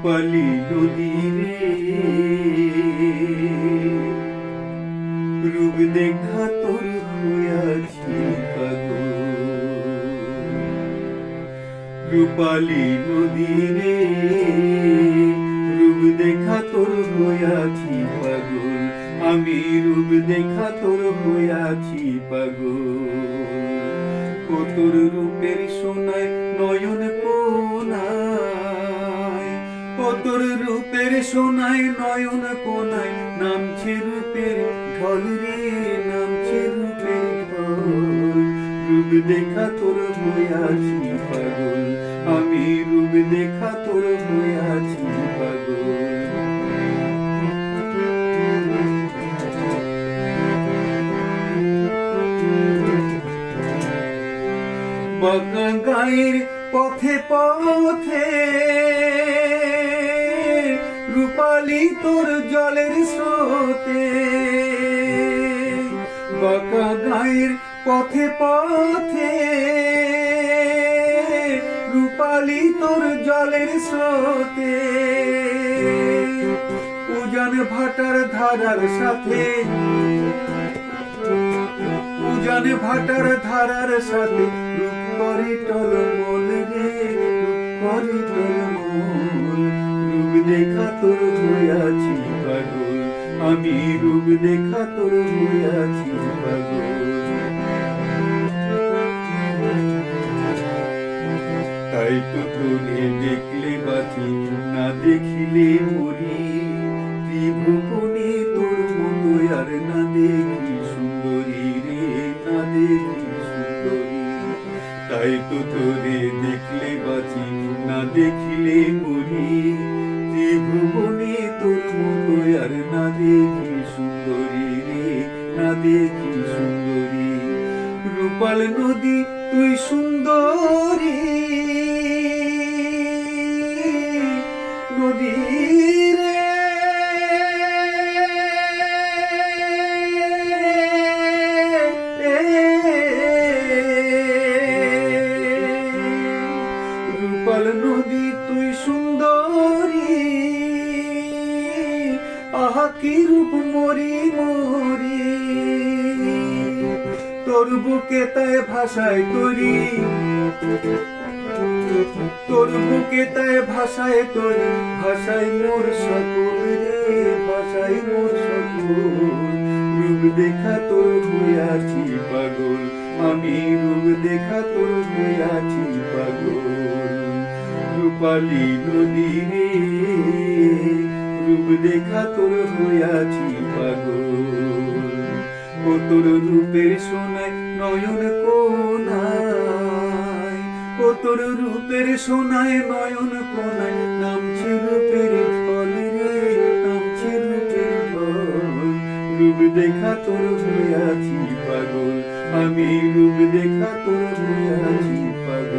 রূপালি নদী রে। রূপ দেখা তোর হইয়াছি রূপালি নদী রে। রূপ দেখা তোর হইয়াছি পাগল। আমি রূপ দেখা তোর হইয়াছি পাগল। ও তোর রূপের সোনায় নয়ন তোর রূপের সোনায়, নয়ন কোনায় নামছে রূপের ঢল রে, নামছে রূপের ঢল। রূপ দেখা তোর হইয়াছি পাগল, আমি রূপ দেখা তোর হইয়াছি পাগল। বাঁকা গায়ের পথে পথে রূপালি তোর জলের স্রোতে। বাঁকা গায়ের পথে পথে। রূপালি তোর জলের স্রোতে। উজান ভাটার ধারার সাথে। উজান ভাটার ধারার সাথে। রূপ করে টলমল রে, রূপ করে টলমল দেখা তোর হইয়াছি পাগল। আমি রূপ দেখা তোর হইয়াছি পাগল। তাই তো তোরে দেখলে বাঁচি, না দেখিলে মরি। ত্রিভুবনে তোর মতো আর না দেখি সুন্দরী রে, না দেখি তাই তো তোরে দেখলে বাঁচি, না দেখিলে মরি। ত্রিভুবনে তোর মতো আর না দেখি সুন্দরী রে, না দেখি সুন্দরী। রূপাল নদী, তুই সুন্দরী। কি রূপ মরি মরি। তোর বুকে তাই ভাষায় তরি। তোর বুকে তাই ভাষায় তরি। ভাষায় মোর সকল রে, ভাষায় মোর সকল। রূপ দেখা তোর হইয়াছি পাগল। আমি রূপ দেখা তোর হইয়াছি পাগল। রূপালী নদী রে। রূপ দেখা তোর হইয়াছি পাগল। ও তোর রূপের সোনায় নয়ন কোনায় ও তোর রূপের সোনায় নয়ন কোনায় নামছে রূপের ফল রে, নামছে রূপের ফল রূপ দেখা তোর হইয়াছি পাগল, আমি রূপ দেখা তোর হইয়াছি পাগল।